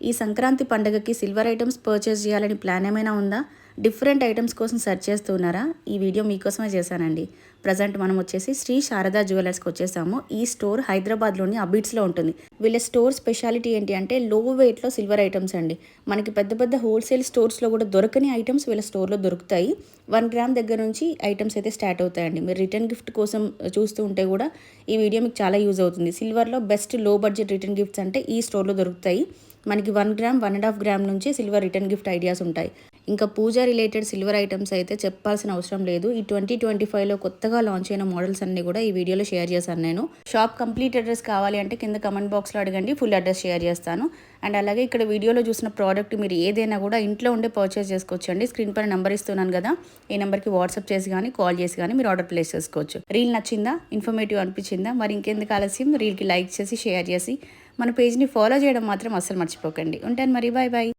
ఈ సంక్రాంతి పండుగకి silver items purchase చేయాలని ప్లాన్ ఏమైనా ఉందా? డిఫరెంట్ ఐటమ్స్ కోసం సెర్చ్ చేస్తున్నారా ఈ వీడియో మీకోసమే చేశానండి. ప్రజెంట్ మనం వచ్చేసి శ్రీ శారదా జ్యువెలర్స్కి వచ్చేసాము. ఈ స్టోర్ హైదరాబాద్లోని అబిట్స్లో ఉంటుంది. వీళ్ళ స్టోర్ స్పెషాలిటీ ఏంటి అంటే లో వెయిట్లో సిల్వర్ ఐటమ్స్ అండి. మనకి పెద్ద పెద్ద హోల్సేల్ స్టోర్స్లో కూడా దొరకని ఐటమ్స్ వీళ్ళ స్టోర్లో దొరుకుతాయి. వన్ గ్రామ్ దగ్గర నుంచి ఐటమ్స్ అయితే స్టార్ట్ అవుతాయండి. మీరు రిటర్న్ గిఫ్ట్ కోసం చూస్తూ ఉంటే కూడా ఈ వీడియో మీకు చాలా యూజ్ అవుతుంది. సిల్వర్లో బెస్ట్లో బడ్జెట్ రిటర్న్ గిఫ్ట్స్ అంటే ఈ స్టోర్లో దొరుకుతాయి. మనకి one gram one and half gram నుంచి సిల్వర్ రిటర్న్ గిఫ్ట్ ఐడియాస్ ఉంటాయి. ఇంకా పూజ రిలేటెడ్ సిల్వర్ ఐటమ్స్ అయితే చెప్పాల్సిన అవసరం లేదు. ఈ ట్వంటీ ట్వంటీ ఫైవ్లో కొత్తగా లాంచ్ అయిన మోడల్స్ అన్ని కూడా ఈ వీడియోలో షేర్ చేశాను నేను. షాప్ కంప్లీట్ అడ్రస్ కావాలి అంటే కింద కమెంట్ బాక్స్లో అడగండి ఫుల్ అడ్రస్ షేర్ చేస్తాను. అండ్ అలాగే ఇక్కడ వీడియోలో చూసిన ప్రోడక్ట్ మీరు ఏదైనా కూడా ఇంట్లో ఉండే పర్చేస్ చేసుకోవచ్చండి. స్క్రీన్ పైన నెంబర్ ఇస్తున్నాను కదా ఈ నెంబర్కి వాట్సాప్ చేసి కానీ కాల్ చేసి కానీ మీరు ఆర్డర్ ప్లేస్ చేసుకోవచ్చు. రీల్ నచ్చిందా? ఇన్ఫర్మేటివ్ అనిపించిందా? మరి ఇంకెందుకు ఆలస్యం? రీల్కి లైక్ చేసి షేర్ చేసి. మన పేజ్ని ఫాలో చేయడం మాత్రం అస్సలు మర్చిపోకండి. ఉంటాను మరి. Bye bye.